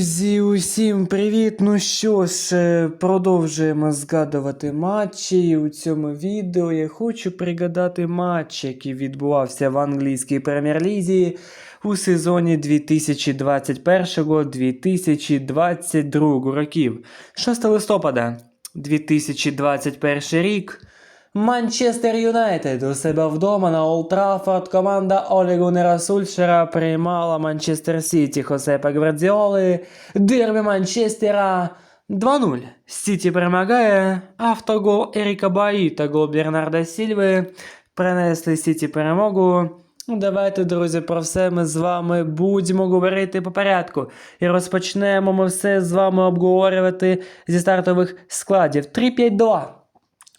Друзі, усім привіт! Ну що ж, е, продовжуємо згадувати матчі. І у цьому відео я хочу пригадати матч, який відбувався в англійській прем'єр-лізі у сезоні 2021-2022 років. 6 листопада 2021 рік. Манчестер Юнайтед у себе вдома на Олд команда Олі Сульшера приймала Манчестер Сіті Хосепа Гвардіоли. Дербі Манчестера 2-0. Сіті перемагає. Автогол Еріка Баї та гол Бернарда Сільви принесли Сіті перемогу. Ну, Давайте, друзі, про все ми з вами будемо говорити по порядку. І розпочнемо ми все з вами обговорювати зі стартових складів. 3-5-2.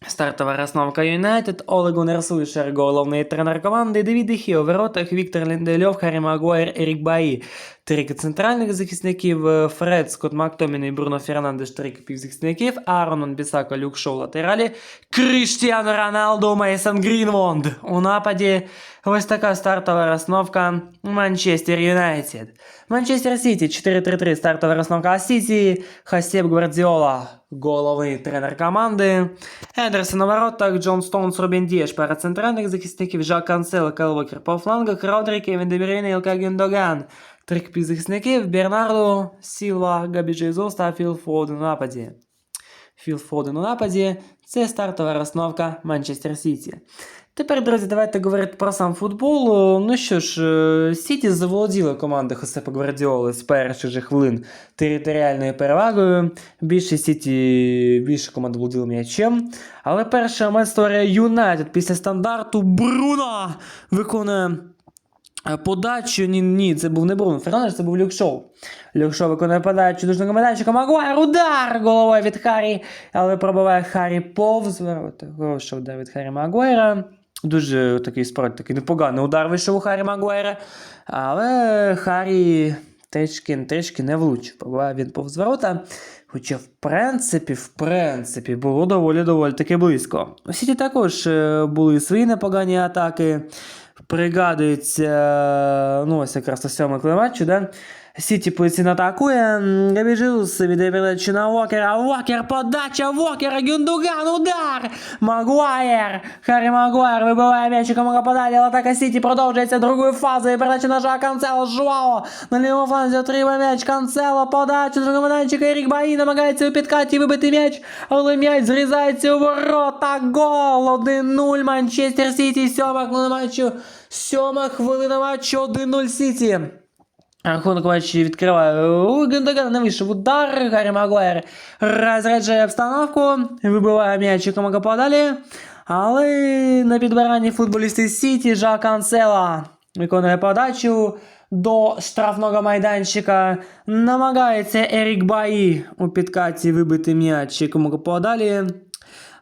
Стартова розновка Юнайтед, Оле Гуннер Сульшер, головний тренер команди, Девід Дехі у воротах, Віктор Ліндельов, Харі Магуайр, Ерік Баї. Трійка центральних захисників, е, Фред, Скотт Мактоміний, Бруно Фернандеш, трійка півзахисників, Аарон Бісако, Люк Шоу латералі, Кріштіано Роналду, Мейсон Грінвонд. У нападі ось така стартова розновка Манчестер Юнайтед. Манчестер Сіті 4-3-3 стартова розновка Сіті, Хасєб Гвардіола, головний тренер команди. Ендерсон у воротах, Джон Стоунс, Робін Дієш, пара центральних захисників, Жак Канцел, Кайл Вокер по флангах, Родрі, Кевін Дебрюйне, Ілка Гюндоган. Трик півзахисників, Бернардо, Сілва, Габі Джейзос та Філ Фоден у нападі. Філ Фоден у нападі це стартова розновка Манчестер Сіті. Тепер, друзі, давайте говорити про сам футбол. Ну що ж, е, Сіті заволоділа команда Хосепа Гвардіоли з перших же хвилин територіальною перевагою. Більше Сіті, більше команда володіла м'ячем. Але перший момент створює Юнайтед після стандарту Бруно виконує подачу. Ні, ні, це був не Бруно Фернандеш, це був Люк Шоу. Люк виконує подачу дужного майданчика. Магуайр, удар головою від Харі, але пробиває Харі повз ворота. Хороший удар від Харі Магуайра. Дуже такий справді такий непоганий удар вийшов у Харі Магуайра. Але Харі трішки, трішки не влучив. Пробиває він повз ворота. Хоча, в принципі, в принципі, було доволі доволі таки близько. У Сіті також е, були свої непогані атаки. Пригадується, ну ось якраз на сьомому матчу, да? Сіті позиційно атакує. Габі Джеус віддає передачу на Вокера. Вокер, подача Вокера, Гюндуган, удар! Магуайр! Харі Магуайр вибиває м'ячиком Рапададі, але атака Сіті продовжується другою фазою. Передача на Жака Канцело, Жуао. На лівому фланзі отримує м'яч Канцело, подача до майданчика. Ерік Баї намагається у підкаті вибити м'яч, але м'яч зрізається у ворота. Гол! 1-0 Манчестер Сіті, сьома хвилина матчу. Сьома хвилина матчу, 1-0 Сіті. Рахунок матчі відкриває у не вийшов удар. Гаррі Магуайр розряджає обстановку, вибиває м'ячиком подалі. Але на підбиранні футболісти Сіті Жак Анцела виконує подачу до штрафного майданчика. Намагається Ерік Баї у підкаті вибити м'ячиком подалі.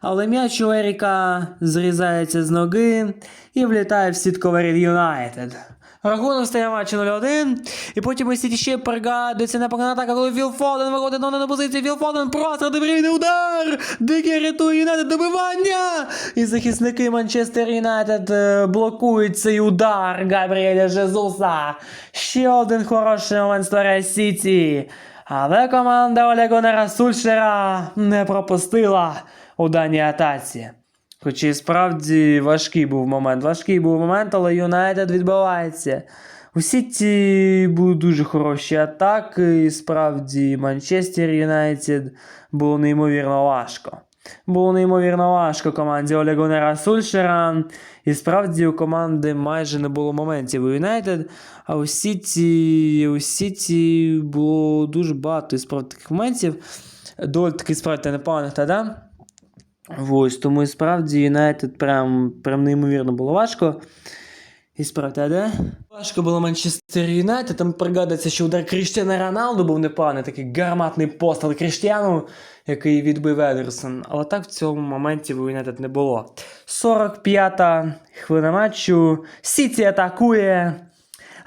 Але м'яч у Еріка зрізається з ноги і влітає в сітковий Юнайтед. Рахунок стає матчі 0-1. І потім у Сіті ще пригадується непогана атака, коли Філ Фоден виходить на позицію. Філ Фоден просто дебрійний удар! Дикий рятує Юнайтед добивання! І захисники Манчестер Юнайтед е, блокують цей удар Габріеля Жезуса. Ще один хороший момент створює Сіті. Але команда Олега Сульшера не пропустила у даній атаці. Хоча і справді важкий був момент. Важкий був момент, але Юнайтед відбувається. У Сіті були дуже хороші атаки, і справді Манчестер Юнайтед було неймовірно важко. Було неймовірно важко команді Оля Гуннера Сульшера. І справді у команди майже не було моментів у Юнайтед. А у Сіті, у Сіті було дуже багато і справді таких моментів. Доволі таки справді непоганих тоді. Ось, тому і справді Юнайтед прям, прям неймовірно було важко. І справді, да? Важко було Манчестер Юнайтед, там пригадується, що удар Кріштіана Роналду був непоганий, такий гарматний постріл Кріштіану, який відбив Едерсон. Але так в цьому моменті у Юнайтед не було. 45-та хвилина матчу. Сіті атакує.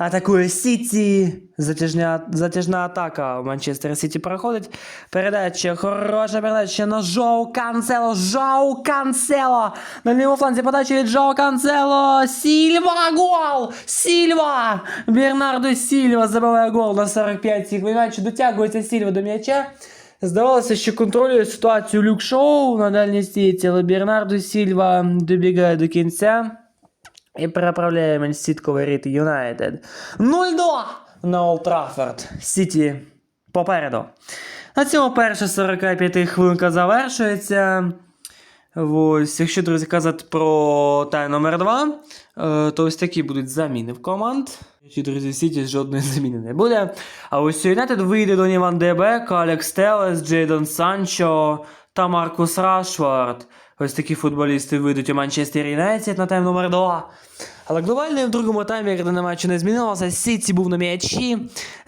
атакує Сіті. Затяжня, затяжна атака у Манчестер Сіті проходить. Передача, хороша передача на Жоу Канцело. Жоу Канцело. На лівому фланзі подача від Жоу Канцело. Сільва гол! Сільва! Бернардо Сільва забиває гол на 45 хвилин матчу. Дотягується Сільва до м'яча. Здавалося, що контролює ситуацію Люк Шоу на дальній стійці, але Бернардо Сільва добігає до кінця І переправляє Мансітко воріт Юнайтед. 0-2 на Олд Траффорд. Сіті попереду. На цьому перша 45 хвилинка завершується. Ось, якщо, друзі, казати про тай номер 2, е, то ось такі будуть заміни в команд. Чи, друзі, Сіті жодної заміни не буде. А ось Юнайтед вийде Доні Ван Дебек, Алекс Телес, Джейдон Санчо та Маркус Рашфорд. Ось такі футболісти вийдуть у Манчестер Юнайтед на тайм номер 2. Але глобально в другому таймі, коли на матчі не змінилося, Сіті був на м'ячі.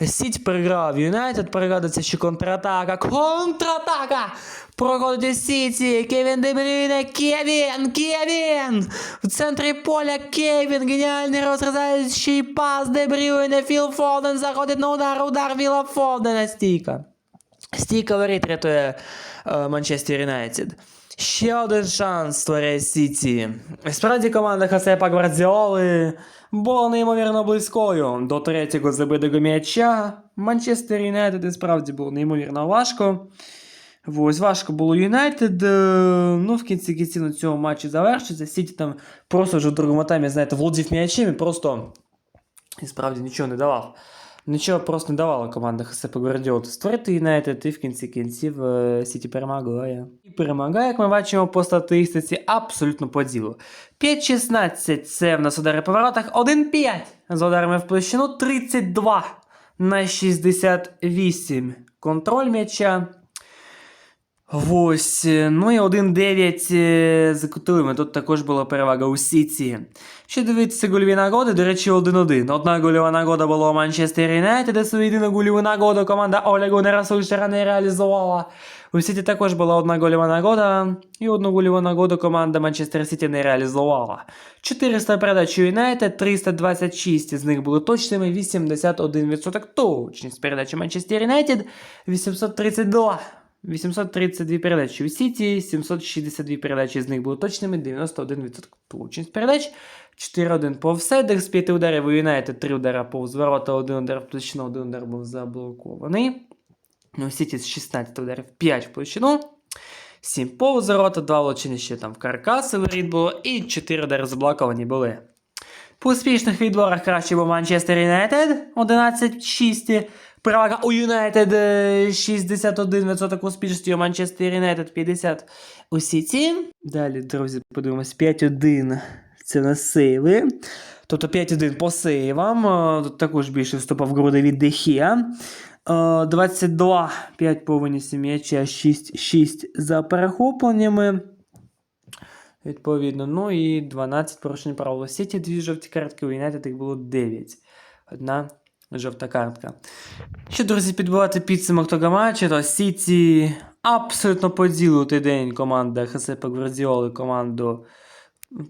Сіті переграв Юнайтед, перегадується ще контратака. Контратака! Проходить Сіті, Кевін Дебрюйне, Кевін, Кевін! В центрі поля Кевін, геніальний розрізаючий пас Дебрюйне, Філ Фоден заходить на удар, удар Віла Фодена, стійка. Стійка воріт рятує е, Манчестер Юнайтед. Ще один шанс створює Сіті. Справді команда Хосепа Гвардіоли була неймовірно близькою до третього забитого м'яча. Манчестер Юнайтед і справді було неймовірно важко. Ось важко було Юнайтед. е, Ну, в кінці кінці на цьому матчі завершиться. Сіті там просто вже в другому таймі, знаєте, володів м'ячем і просто і справді нічого не давав. Нічого просто не давала команда Хосепа Гвардіоли створити Юнайтед, і в кінці кінців е, Сіті перемагає. І перемагає, як ми бачимо по статистиці, абсолютно по ділу. 5-16 це в нас удари по воротах, 1-5 з ударами в площину, 32 на 68 контроль м'яча. Ось, е, ну і 1-9 е, за кутовими. Тут також була перевага у Сіті. Ще дивіться гольові нагоди, до речі, 1-1. Одна гольова нагода була у Манчестер Юнайтед, а свою єдину гольову нагоду команда Оля Гуннера Сульшера не реалізувала. У Сіті також була одна гольова нагода, і одну гольову нагоду команда Манчестер Сіті не реалізувала. 400 передач Юнайтед, 326 з них були точними, 81% точність передачі Манчестер Юнайтед, 832 832 передачі у Сіті, 762 передачі з них були точними, 91% точність передач, 4-1 по офсайдах, з 5 ударів у Юнайтед, 3 удара повз ворота, 1 удар в площину, 1 удар був заблокований. У Сіті з 16 ударів 5 в площину, 7 повз ворота, 2 влучення ще там в каркаси воріт було, і 4 удари заблоковані були. По успішних відборах краще був Манчестер Юнайтед 11-6. Перевага у Юнайтед е, 61% успішності, у Манчестер Юнайтед 50 у Сіті. Далі, друзі, подивимось, 5-1 це на сейви. Тобто 5-1 по сейвам. Е, Тут також більше вступав груди від Дехія. 22 5 по винісі м'яча, 6-6 за перехопленнями. Відповідно, ну і 12 порушень правил Сіті, дві жовті картки, у Юнайтед їх було 9. Одна жовта картка. Що, друзі, підбивати підсумок того матчу, Сіті абсолютно по ділу той день команда Хасепа Гвардіоли команду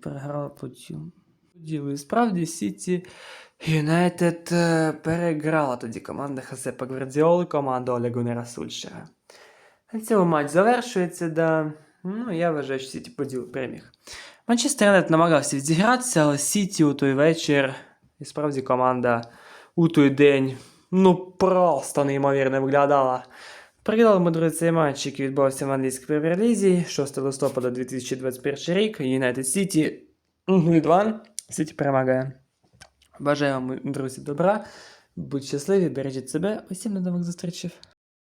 переграла по ділу. І справді Сіті Юнайтед е, переграла тоді команда Хасепа Гвардіоли, команду Оля Гуннера Сульшера. На цьому матч завершується, да. Ну, я вважаю, що Сіті по ділу переміг. Манчестер Юнайтед намагався відзігратися, але Сіті у той вечір, і справді команда у той день, ну просто неймовірно виглядала. Ми, друзі, цей матч, який відбувався в англійській прем'єр-лізі, 6 листопада 2021 рік, United City 0-2. Сіті перемагає. Бажаю вам, друзі, добра. Будьте щасливі, бережіть себе. Усім до нових зустрічей.